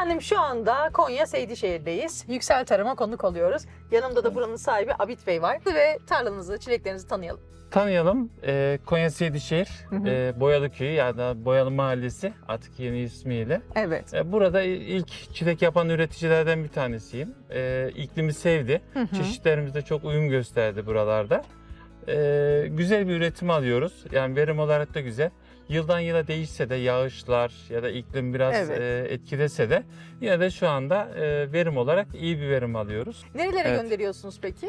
Efendim şu anda Konya Seydişehir'deyiz. Yüksel Tarım'a konuk oluyoruz. Yanımda da buranın sahibi Abit Bey var. Ve tarlanızı, çileklerinizi tanıyalım. Tanıyalım. Ee, Konya Seydişehir, Hı hı. e, Boyalı Köyü ya da Boyalı Mahallesi artık yeni ismiyle. Evet. E, burada ilk çilek yapan üreticilerden bir tanesiyim. E, iklimi sevdi. Hı hı. Çeşitlerimiz de çok uyum gösterdi buralarda. E, güzel bir üretim alıyoruz. Yani verim olarak da güzel. Yıldan yıla değişse de yağışlar ya da iklim biraz Evet. e, etkilese de yine de şu anda e, verim olarak iyi bir verim alıyoruz. Nerelere Evet. gönderiyorsunuz peki?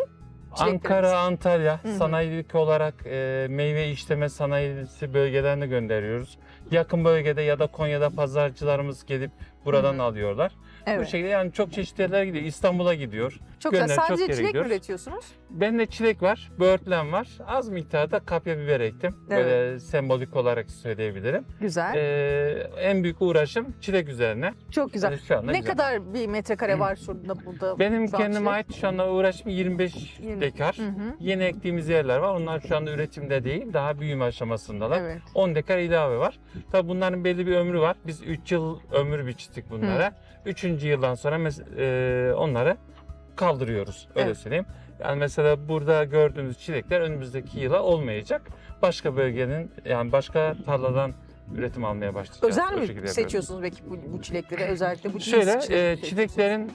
Ankara, Antalya Hı hı. sanayilik olarak e, meyve işleme sanayisi bölgelerine gönderiyoruz. Yakın bölgede ya da Konya'da pazarcılarımız gelip buradan Hı hı. alıyorlar. Bu Evet. şekilde yani çok çeşitli yerlere gidiyor. İstanbul'a gidiyor. Çok çok Sadece yere çilek mi gidiyoruz. üretiyorsunuz? Bende çilek var, böğürtlen var. Az miktarda kapya biber ektim. Böyle sembolik olarak söyleyebilirim. Güzel. E, en büyük uğraşım çilek üzerine. Çok güzel. Yani şu anda Ne güzel. kadar bir metrekare var şurada burada? Benim şu kendime çilek? ait şu anda uğraşım 25 Yirmi. dekar. Hı hı. Yeni ektiğimiz yerler var. Onlar şu anda üretimde değil. Daha büyüme aşamasındalar. Evet. 10 dekar ilave var. Tabii bunların belli bir ömrü var. Biz 3 yıl ömür biçtik bunlara. 3. yıldan sonra e, onları kaldırıyoruz. Öyle Evet. söyleyeyim. Yani mesela burada gördüğünüz çilekler önümüzdeki yıla olmayacak. Başka bölgenin yani başka tarladan üretim almaya başlayacağız. Özel mi yapıyoruz. seçiyorsunuz belki bu, bu çilekleri? Özellikle bu Şöyle çilek e, çileklerin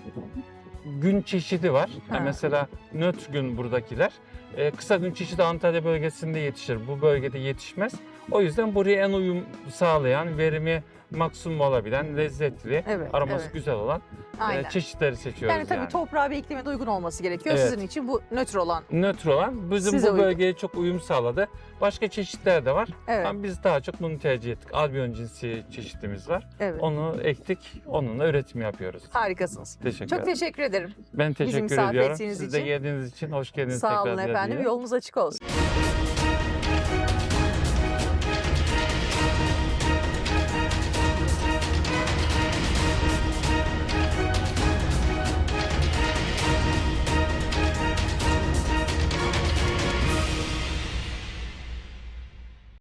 gün çeşidi var. Yani mesela nötr gün buradakiler. E, kısa gün çeşidi Antalya bölgesinde yetişir. Bu bölgede yetişmez. O yüzden buraya en uyum sağlayan, verimi maksimum olabilen, lezzetli, Evet, aroması evet. güzel olan e, Aynen. çeşitleri seçiyoruz Yani tabii toprağa ve iklime de uygun olması gerekiyor. Evet. Sizin için bu nötr olan. Nötr olan bizim Size bu uygun. bölgeye çok uyum sağladı. Başka çeşitler de var. Evet. Ama biz daha çok bunu tercih ettik. Albion cinsi çeşitimiz var. evet. Onu ektik, onunla üretim yapıyoruz. Harikasınız. Teşekkür Çok ederim. teşekkür ederim. Ben teşekkür misafir ediyorum. ettiğiniz Siz de için. geldiğiniz için hoş geldiniz Sağ tekrar olun efendim. Ziyadeye. Yolunuz açık olsun.